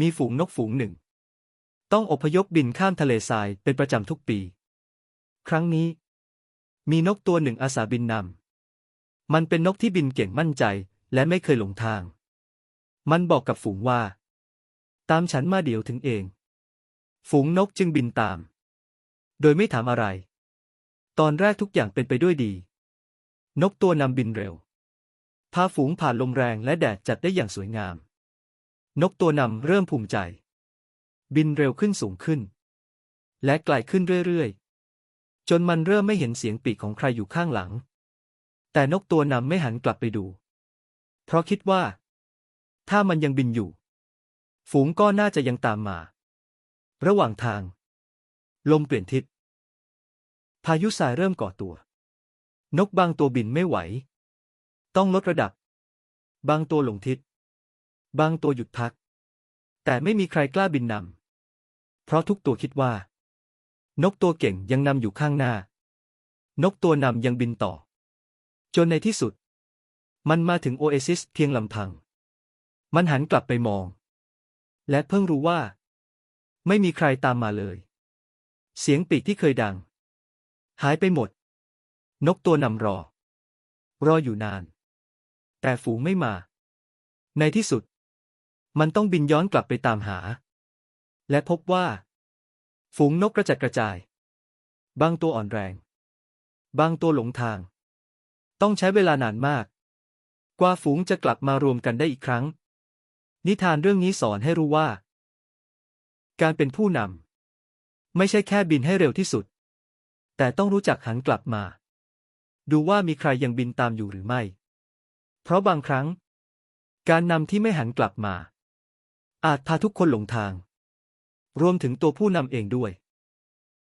มีฝูงนกฝูงหนึ่ง ต้องอพยพบินข้ามทะเลทรายเป็นประจำทุกปี ครั้งนี้ มีนกตัวหนึ่งอาสาบินนำ มันเป็นนกที่บินเก่งมั่นใจและไม่เคยหลงทาง มันบอกกับฝูงว่า ตามฉันมาเดี๋ยวถึงเอง ฝูงนกจึงบินตาม โดยไม่ถามอะไร ตอนแรกทุกอย่างเป็นไปด้วยดี นกตัวนำบินเร็ว พาฝูงผ่านลมแรงและแดดจัดได้อย่างสวยงาม นกตัวนำเริ่มภูมิใจ บินเร็วขึ้นสูงขึ้น และไกลขึ้นเรื่อยๆ จนมันเริ่มไม่เห็นเสียงปีกของใครอยู่ข้างหลัง แต่นกตัวนำไม่หันกลับไปดู เพราะคิดว่า ถ้ามันยังบินอยู่ ฝูงก็น่าจะยังตามมา ระหว่างทาง ลมเปลี่ยนทิศ พายุทรายเริ่มก่อตัว นกบางตัวบินไม่ไหว ต้องลดระดับ บางตัวหลงทิศ บางตัวหยุดพัก แต่ไม่มีใครกล้าบินนำ เพราะทุกตัวคิดว่า นกตัวเก่งยังนำอยู่ข้างหน้า นกตัวนำยังบินต่อ จนในที่สุด มันมาถึงโอเอซิสเพียงลำพัง มันหันกลับไปมอง และเพิ่งรู้ว่า ไม่มีใครตามมาเลย เสียงปีกที่เคยดัง หายไปหมด นกตัวนำรอ รออยู่นาน แต่ฝูงไม่มา ในที่สุด มันต้องบินย้อนกลับไปตามหา และพบว่า ฝูงนกกระจัดกระจาย บางตัวอ่อนแรง บางตัวหลงทาง ต้องใช้เวลานานมาก กว่าฝูงจะกลับมารวมกันได้อีกครั้ง นิทานเรื่องนี้สอนให้รู้ว่า การเป็นผู้นำไม่ใช่แค่บินให้เร็วที่สุด แต่ต้องรู้จักหันกลับมา ดูว่ามีใครยังบินตามอยู่หรือไม่ เพราะบางครั้ง การนำที่ไม่หันกลับมา อาจพาทุกคนหลงทาง รวมถึงตัวผู้นำเองด้วย